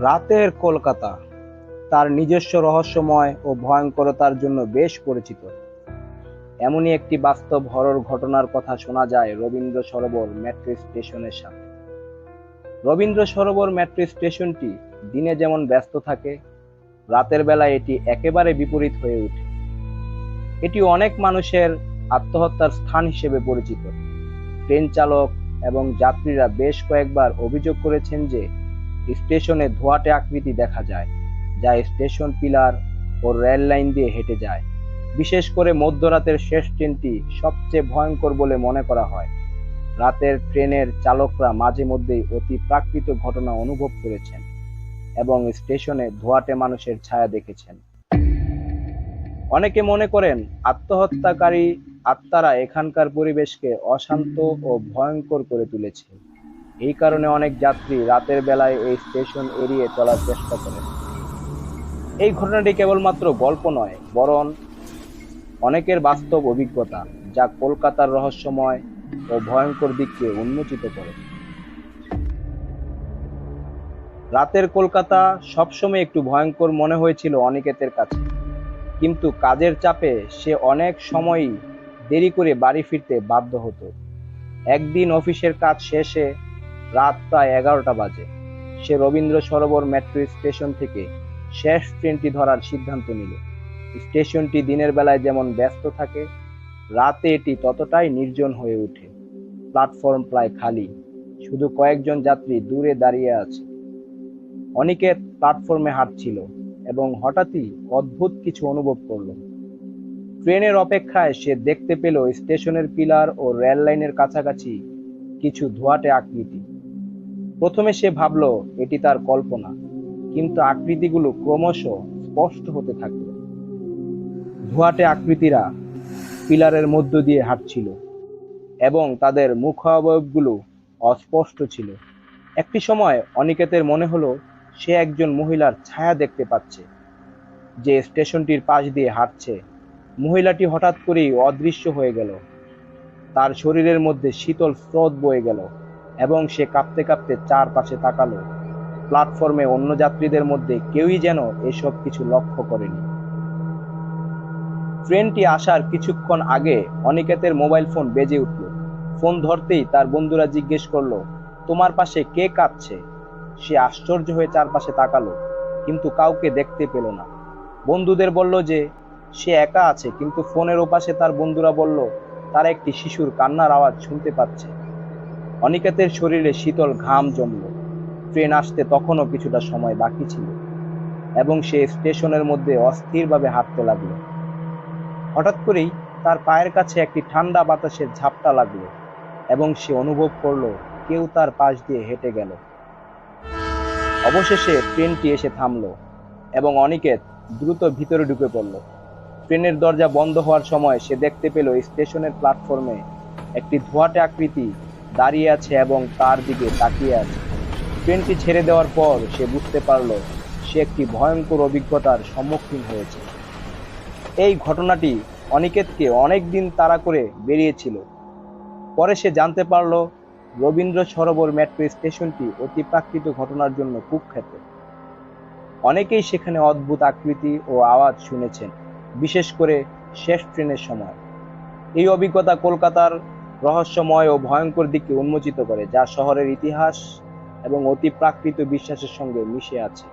রাতের কলকাতা, তার নিজস্ব রহস্যময় ও ভয়ঙ্করতার জন্য বেশ পরিচিত। এমনই একটি বাস্তব হরর ঘটনার কথা শোনা যায় রবীন্দ্র সরোবর মেট্রো স্টেশনের সাথে রবীন্দ্র সরোবর মেট্রো স্টেশনটি দিনে যেমন ব্যস্ত থাকে, রাতের বেলায় এটি একেবারে বিপরীত হয়ে ওঠে। এটি অনেক মানুষের আত্মহত্যার স্থান হিসেবে পরিচিত। ট্রেন চালক এবং যাত্রীরা বেশ কয়েকবার অভিযোগ করেছেন যে স্টেশনে ধোঁয়াটে আকৃতি দেখা যায়, যা স্টেশন পিলার ও রেল লাইন দিয়ে হেঁটে যায়। বিশেষ করে মধ্যরাতের শেষ ট্রেনটি সবচেয়ে ভয়ঙ্কর বলে মনে করা হয়। রাতের ট্রেনের চালকরা মাঝে মধ্যেই অতি প্রাকৃত ঘটনা অনুভব করেছেন এবং স্টেশনে ধোঁয়াটে মানুষের ছায়া দেখেছেন। অনেকে মনে করেন, আত্মহত্যাকারী আত্মারা এখানকার পরিবেশকে অশান্ত ও ভয়ঙ্কর করে তুলেছে। এই কারণে অনেক যাত্রী রাতের বেলায় এই স্টেশন এড়িয়ে চলার চেষ্টা করে। এই ঘটনাটি কেবলমাত্র গল্প নয়, বরং অনেকের বাস্তব অভিজ্ঞতা যা কলকাতার রহস্যময় ও ভয়ঙ্কর দিককে উন্মোচিত করে। রাতের কলকাতা সবসময় একটু ভয়ঙ্কর মনে হয়েছিল অনিকেতের কাছে, কিন্তু কাজের চাপে সে অনেক সময়ই দেরি করে বাড়ি ফিরতে বাধ্য হতো। একদিন অফিসের কাজ শেষে রাত প্রায় এগারোটা বাজে। সে রবীন্দ্র সরোবর মেট্রো স্টেশন থেকে শেষ ট্রেনটি ধরার সিদ্ধান্ত নিল। স্টেশনটি দিনের বেলায় যেমন ব্যস্ত থাকে, রাতে এটি ততটাই নির্জন হয়ে ওঠে। প্ল্যাটফর্ম প্রায় খালি, শুধু কয়েকজন যাত্রী দূরে দাঁড়িয়ে আছে। অনিকেত প্ল্যাটফর্মে হাঁটছিল এবং হঠাৎই অদ্ভুত কিছু অনুভব করল। ট্রেনের অপেক্ষায় সে দেখতে পেল স্টেশনের পিলার ও রেল লাইনের কাছাকাছি কিছু ধোয়াটে আকৃতি। প্রথমে সে ভাবল, এটি তার কল্পনা। কিন্তু আকৃতিগুলো ক্রমশ স্পষ্ট হতে থাকল। ধোয়াটে আকৃতিরা পিলারের মধ্য দিয়ে হাঁটছিল এবং তাদের মুখাবয়বগুলো অস্পষ্ট ছিল। একটি সময় অনিকেতের মনে হলো, সে একজন মহিলার ছায়া দেখতে পাচ্ছে, যে স্টেশনটির পাশ দিয়ে হাঁটছে। মহিলাটি হঠাৎ করেই অদৃশ্য হয়ে গেল। তার শরীরের মধ্যে শীতল স্রোত বয়ে গেল। এবং সে কাঁপতে কাঁপতে চারপাশে তাকালো। প্ল্যাটফর্মে অন্য যাত্রীদের মধ্যে কেউই যেন এসব কিছু লক্ষ্য করেনি। ট্রেনটি আসার কিছুক্ষণ আগে অনিকেতের মোবাইল ফোন বেজে উঠল। ফোন ধরতেই তার বন্ধুরা জিজ্ঞেস করল, তোমার পাশে কে কাঁদছে সে আশ্চর্য হয়ে চারপাশে তাকালো, কিন্তু কাউকে দেখতে পেল না। বন্ধুদের বলল যে, সে একা আছে, কিন্তু ফোনের ওপাশে তার বন্ধুরা বলল, তারা একটি শিশুর কান্নার আওয়াজ শুনতে পাচ্ছে। অনিকেতের শরীরে শীতল ঘাম জমল। ট্রেন আসতে তখনও কিছুটা সময় বাকি ছিল এবং সে স্টেশনের মধ্যে অস্থিরভাবে হাঁটতে লাগল। হঠাৎ করেই তার পায়ের কাছে একটি ঠান্ডা বাতাসের ঝাপটা লাগল এবং সে অনুভব করল কেউ তার পাশ দিয়ে হেঁটে গেল। অবশেষে ট্রেনটি এসে থামল এবং অনিকেত দ্রুত ভিতরে ঢুকে পড়ল। ট্রেনের দরজা বন্ধ হওয়ার সময় সে দেখতে পেল স্টেশনের প্ল্যাটফর্মে একটি ধোয়াটে আকৃতি দাঁড়িয়ে আছে এবং তার দিকে তাকিয়ে আছে। ট্রেনটি ছেড়ে দেওয়ার পর সে বুঝতে পারল, সে একটি ভয়ঙ্কর অভিজ্ঞতার সম্মুখীন হয়েছে। এই ঘটনাটি অনিকেতকে অনেক দিন তাড়া করে বেরিয়েছিল। পরে সে জানতে পারল, রবীন্দ্র সরোবর মেট্রো স্টেশনটি অতি প্রাকৃত ঘটনার জন্য কুখ্যাত অনেকেই সেখানে অদ্ভুত আকৃতি ও আওয়াজ শুনেছেন, বিশেষ করে শেষ ট্রেনের সময়। এই অভিজ্ঞতা কলকাতার রহস্যময় ও ভয়ঙ্কর দিককে উন্মোচিত করে, যা শহরের ইতিহাস এবং অতি প্রাকৃত বিশ্বাসের সঙ্গে মিশে আছে।